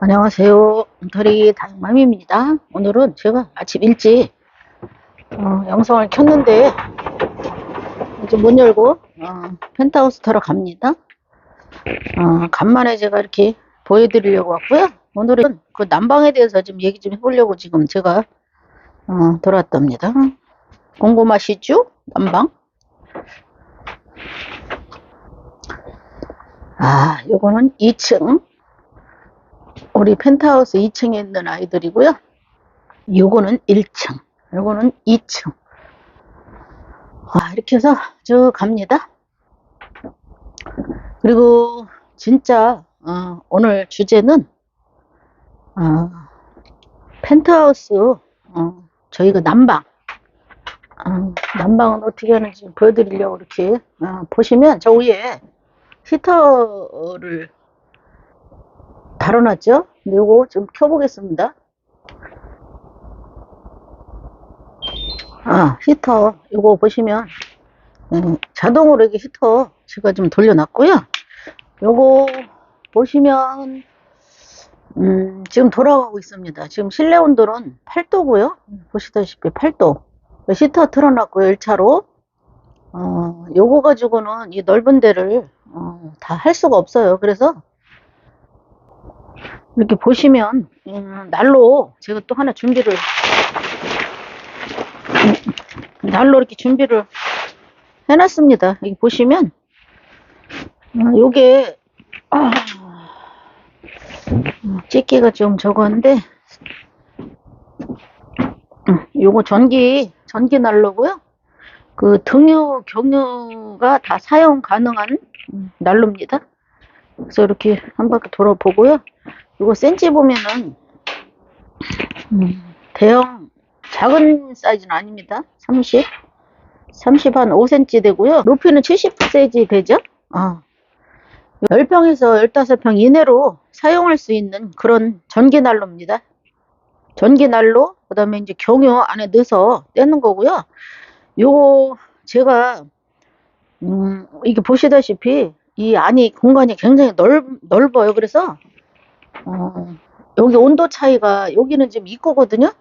안녕하세요. 엉터리 다육맘입니다. 오늘은 제가 아침 일찍 어, 영상을 켰는데 이제 문 열고 어, 펜트하우스 타러 갑니다. 어, 간만에 제가 이렇게 보여드리려고 왔고요. 오늘은 그 난방에 대해서 좀 얘기 좀 해보려고 지금 제가 어, 돌아왔답니다. 궁금하시죠? 난방? 아, 요거는 2층 우리 펜트하우스 2층에 있는 아이들이고요. 요거는 1층, 요거는 2층. 아, 이렇게 해서 쭉 갑니다. 그리고 진짜 어, 오늘 주제는 어, 펜트하우스 어, 저희가 난방 어, 난방은 어떻게 하는지 보여드리려고 이렇게 어, 보시면 저 위에 히터를 달아놨죠? 근데 요거 좀 켜보겠습니다. 아, 히터, 요거 보시면, 음, 자동으로 이렇게 히터 제가 좀 돌려놨고요. 요거 보시면, 음, 지금 돌아가고 있습니다. 지금 실내 온도는 8도고요. 보시다시피 8도. 히터 틀어놨고요, 1차로. 어, 요거 가지고는 이 넓은 데를, 어, 다 할 수가 없어요. 그래서, 이렇게 보시면 음, 난로 제가 또 하나 준비를 음, 난로 이렇게 준비를 해놨습니다. 여기 보시면 음, 요게 아, 음, 찍기가 좀 적었는데 음, 요거 전기 전기 난로고요. 그 등유 경유가 다 사용 가능한 음, 난로입니다. 그래서 이렇게 한 바퀴 돌아보고요. 이거 센치 보면은 음, 대형 작은 사이즈는 아닙니다. 30, 30 한 5cm 되고요. 높이는 70cm 되죠. 어. 10평에서 15평 이내로 사용할 수 있는 그런 전기난로입니다. 전기난로, 그 다음에 이제 경유 안에 넣어서 떼는 거고요. 요거 제가 음, 이게 보시다시피 이 안이 공간이 굉장히 넓, 넓어요. 그래서 어, 여기 온도 차이가 여기는 지금 입구거든요.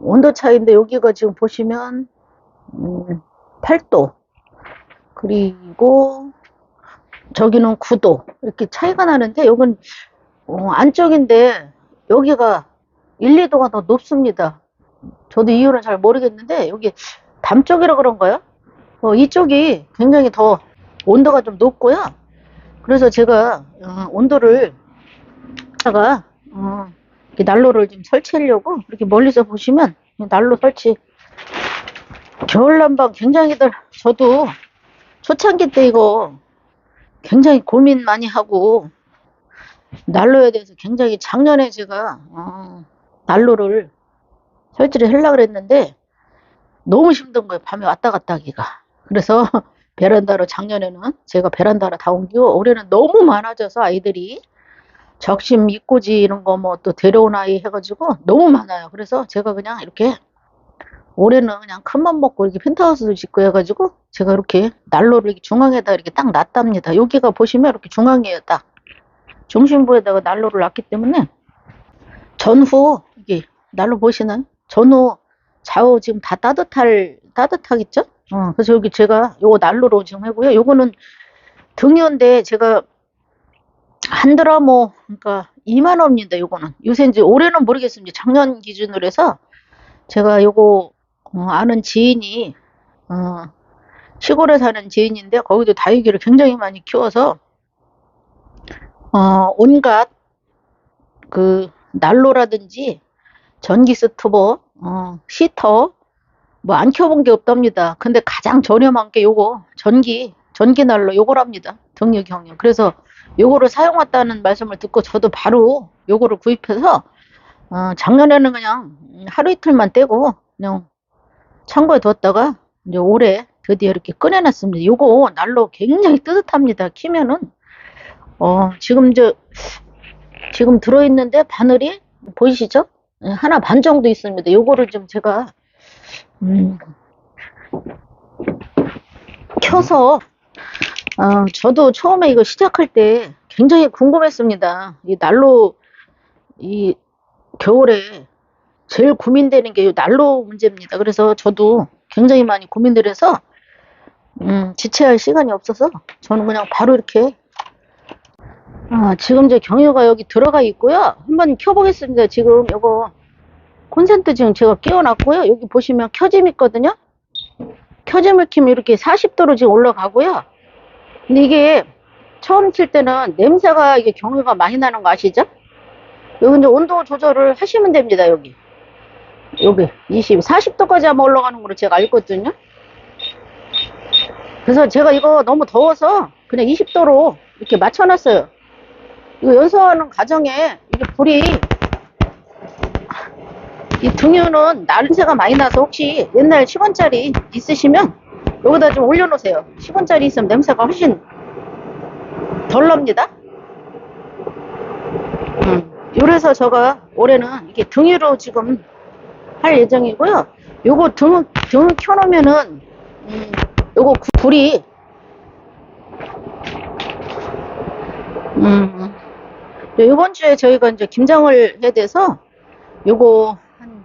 온도 차이인데 여기가 지금 보시면 음, 8도 그리고 저기는 9도 이렇게 차이가 나는데 여긴 어, 안쪽인데 여기가 1, 2도가 더 높습니다. 저도 이유는 잘 모르겠는데 여기 담쪽이라 그런가요? 어, 이쪽이 굉장히 더 온도가 좀 높고요. 그래서 제가 어, 온도를 다가 어, 이렇게 난로를 좀 설치하려고 이렇게 멀리서 보시면 난로 설치. 겨울 난방 굉장히들 저도 초창기 때 이거 굉장히 고민 많이 하고 난로에 대해서 굉장히 작년에 제가 어, 난로를 설치를 하려고 그랬는데 너무 힘든 거예요 밤에 왔다 갔다 하기가. 그래서 베란다로 작년에는 제가 베란다로 다 옮기고 올해는 너무 많아져서 아이들이 적심 입고지 이런 거 뭐 또 데려온 아이 해가지고 너무 많아요. 그래서 제가 그냥 이렇게 올해는 그냥 큰맘 먹고 이렇게 펜트하우스도 짓고 해가지고 제가 이렇게 난로를 이렇게 중앙에다 이렇게 딱 놨답니다. 여기가 보시면 이렇게 중앙이에요. 딱 중심부에다가 난로를 놨기 때문에 전후 이게 난로 보시나요? 전후 좌우 지금 다 따뜻할 따뜻하겠죠? 어, 그래서 여기 제가 요거 난로로 지금 해고요. 요거는 등유인데 제가 한 드라 뭐 그러니까 2만 원입니다. 요거는 요새 이제 올해는 모르겠습니다. 작년 기준으로 해서 제가 요거 어, 아는 지인이 어, 시골에 사는 지인인데 거기도 다육이를 굉장히 많이 키워서 어, 온갖 그 난로라든지 전기 스토브, 어, 시터 뭐안 켜본 게 없답니다. 근데 가장 저렴한 게 요거 전기 전기 난로 요거랍니다. 등유 경유. 그래서 요거를 사용했다는 말씀을 듣고 저도 바로 요거를 구입해서 어, 작년에는 그냥 하루 이틀만 떼고 그냥 창고에 뒀다가 이제 올해 드디어 이렇게 꺼내놨습니다. 요거 난로 굉장히 뜨뜻합니다. 키면은 어, 지금 저 지금 들어있는데 바늘이 보이시죠? 예, 하나 반 정도 있습니다. 요거를 좀 제가 음, 켜서 어, 저도 처음에 이거 시작할 때 굉장히 궁금했습니다. 이 난로, 이 겨울에 제일 고민되는 게 이 난로 문제입니다. 그래서 저도 굉장히 많이 고민을 해서, 음, 지체할 시간이 없어서 저는 그냥 바로 이렇게, 아, 지금 제 경유가 여기 들어가 있고요. 한번 켜보겠습니다. 지금 요거 콘센트 지금 제가 끼워놨고요. 여기 보시면 켜짐 있거든요. 켜짐을 키면 이렇게 40도로 지금 올라가고요. 근데 이게 처음 칠 때는 냄새가 이게 경유가 많이 나는 거 아시죠? 여기 이제 온도 조절을 하시면 됩니다. 여기 여기 20, 40도까지 한번 올라가는 걸로 제가 알거든요. 그래서 제가 이거 너무 더워서 그냥 20도로 이렇게 맞춰놨어요. 이거 연소하는 과정에 이게 불이 이 등유는 냄새가 많이 나서 혹시 옛날 10원짜리 있으시면 여기다 좀 올려놓으세요. 10원짜리 있으면 냄새가 훨씬 덜 납니다. 음, 요래서 제가 올해는 이게 등유로 지금 할 예정이고요. 요거 등, 등 켜놓으면은, 음, 요거 구- 불이, 음, 요번 주에 저희가 이제 김장을 해야 돼서 요거 한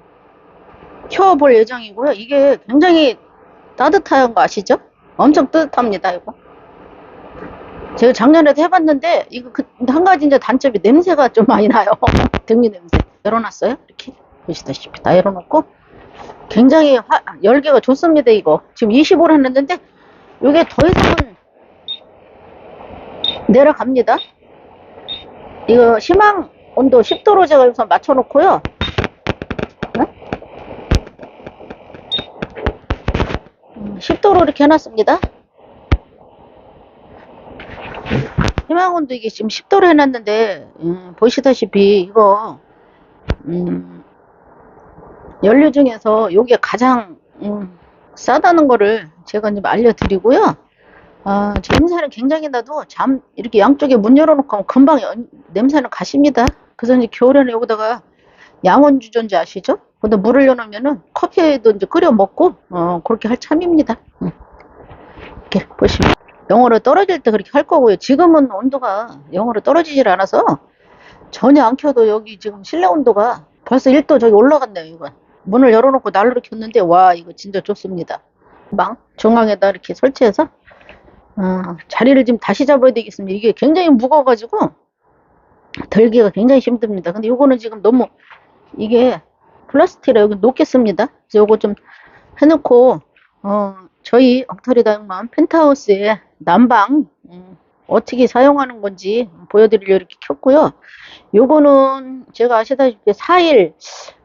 켜볼 예정이고요. 이게 굉장히 따뜻한 거 아시죠? 엄청 따뜻합니다, 이거. 제가 작년에도 해봤는데, 이거 그, 한 가지 이제 단점이 냄새가 좀 많이 나요. 등미 냄새. 열어놨어요. 이렇게. 보시다시피 다 열어놓고. 굉장히 화, 열기가 좋습니다, 이거. 지금 25를 했는데, 이게 더 이상은 내려갑니다. 이거 희망 온도 10도로 제가 여기서 맞춰놓고요. 네? 음, 10도로 이렇게 해놨습니다. 희망온도 이게 지금 10도로 해놨는데 음, 보시다시피 이거 음, 연료 중에서 이게 가장 음, 싸다는 거를 제가 좀 알려드리고요. 아, 냄새는 굉장히 나도 잠 이렇게 양쪽에 문 열어놓고 하면 금방 연- 냄새는 가십니다. 그래서 이제 겨울에는 여기다가 양원 주전지 아시죠? 근데 물을 넣으면은 커피에도 이제 끓여 먹고 어, 그렇게 할 참입니다. 음. 이렇게 보시면 영어로 떨어질 때 그렇게 할 거고요. 지금은 온도가 영어로 떨어지질 않아서 전혀 안 켜도 여기 지금 실내 온도가 벌써 1도 저기 올라갔네요. 이거 문을 열어놓고 난로를 켰는데 와 이거 진짜 좋습니다. 망 중앙에다 이렇게 설치해서 어, 자리를 지금 다시 잡아야 되겠습니다. 이게 굉장히 무거워가지고 들기가 굉장히 힘듭니다. 근데 요거는 지금 너무 이게 플라스틱이라 여기 놓겠습니다. 요거 좀 해놓고 어, 저희 엉터리 다육맘 펜트하우스의 난방 음, 어떻게 사용하는 건지 보여드리려 이렇게 켰고요. 요거는 제가 아시다시피 4일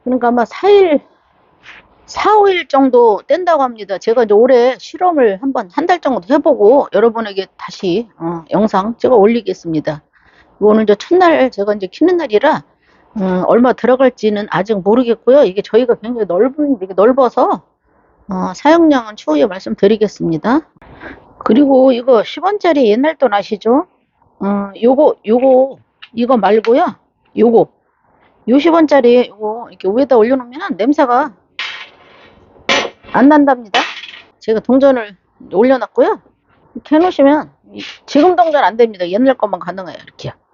그러니까 아마 4일 4, 5일 정도 뗀다고 합니다. 제가 이제 올해 실험을 한번 한 달 정도 해보고 여러분에게 다시 어, 영상 찍어 올리겠습니다. 이거는 이제 첫날 제가 이제 키는 날이라 음, 얼마 들어갈지는 아직 모르겠고요. 이게 저희가 굉장히 넓은 되게 넓어서 어, 사용량은 추후에 말씀드리겠습니다. 그리고 이거 10원짜리 옛날 돈 아시죠? 어, 요거 요거 이거 말고요. 요거 요 10원짜리 요거 이렇게 위에다 올려놓으면 냄새가 안 난답니다. 제가 동전을 올려놨고요. 이렇게 해놓으시면 이- 지금 동전 안 됩니다. 옛날 것만 가능해요. 이렇게요.